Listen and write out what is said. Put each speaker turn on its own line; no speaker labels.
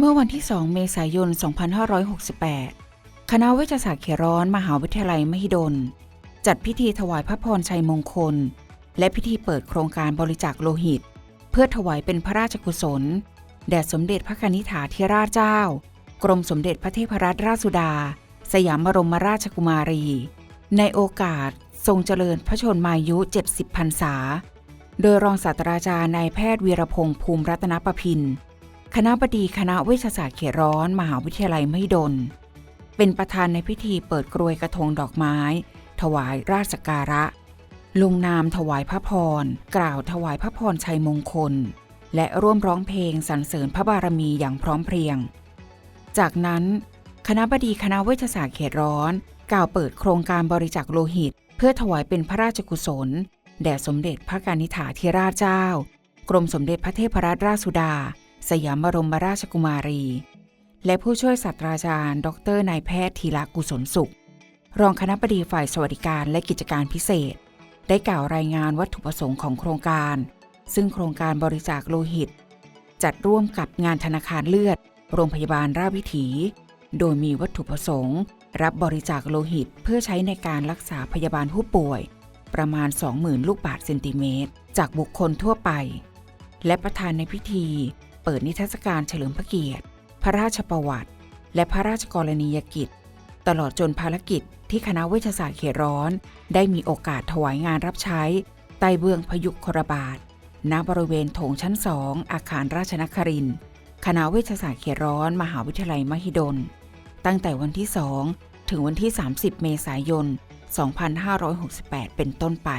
เมื่อวันที่ 2 เมษายน 2568 คณะเวชศาสตร์เขร้อนมหาวิทยาลัยมหิดล จัดพิธีถวายพระพรชัยมงคล และพิธีเปิดโครงการบริจาคโลหิต เพื่อถวายเป็นพระราชกุศล แด่สมเด็จพระนิษฐาธิราชเจ้า กรมสมเด็จพระเทพรัตนราชสุดา สยามบรมราชกุมารี ในโอกาสทรงเจริญพระชนมายุ 70พรรษา โดยรองศาสตราจารย์นายแพทย์วีรพงษ์ภูมิรัตนประพิน คณะบดีคณะเวชศาสตร์เขตร้อน มหาวิทยาลัยไมหิดล เป็นประธานในพิธีเปิดกรวยกระทงดอกไม้ ถวายราชกการะ ลงนามถวายพระพร กล่าวถวายพระพรชัยมงคล และร่วมร้องเพลงสรรเสริญพระบารมีอย่างพร้อมเพรียง จากนั้น คณะบดีคณะเวชศาสตร์เขตร้อน กล่าวเปิดโครงการบริจาคโลหิต เพื่อถวายเป็นพระราชกุศลแด่สมเด็จพระกนิษฐาธิราชเจ้า กรมสมเด็จพระเทพรัตนราชสุดา สยามบรมราชกุมารี และผู้ช่วยศาสตราจารย์ ดรนายแพทย์ธีระกุศลสุข รองคณะบดีฝ่ายสวัสดิการและกิจการพิเศษ ได้กล่าวรายงานวัตถุประสงค์ของโครงการ ซึ่งโครงการบริจาคโลหิต จัดร่วมกับงานธนาคารเลือด โรงพยาบาลราชวิถี โดยมีวัตถุประสงค์ รับบริจาคโลหิตเพื่อใช้ในการรักษาพยาบาลผู้ป่วย ประมาณ 20,000 ลูกบาศก์เซนติเมตร จากบุคคลทั่วไป และประธานในพิธี เปิดนิทรรศการเฉลิมพระเกียรติ พระราชประวัติ และพระราชกรณียกิจ ตลอดจนภารกิจที่คณะเวชศาสตร์เขตร้อน ได้มีโอกาสถวายงานรับใช้ ใต้เบื้องพยุคครบาทณบริเวณโถงชั้นสองอาคารราชนครินทร์คณะเวชศาสตร์เขตร้อน มหาวิทยาลัยมหิดล ตั้งแต่วันที่ 2 ถึงวันที่ 30 เมษายน 2568 เป็นต้นไป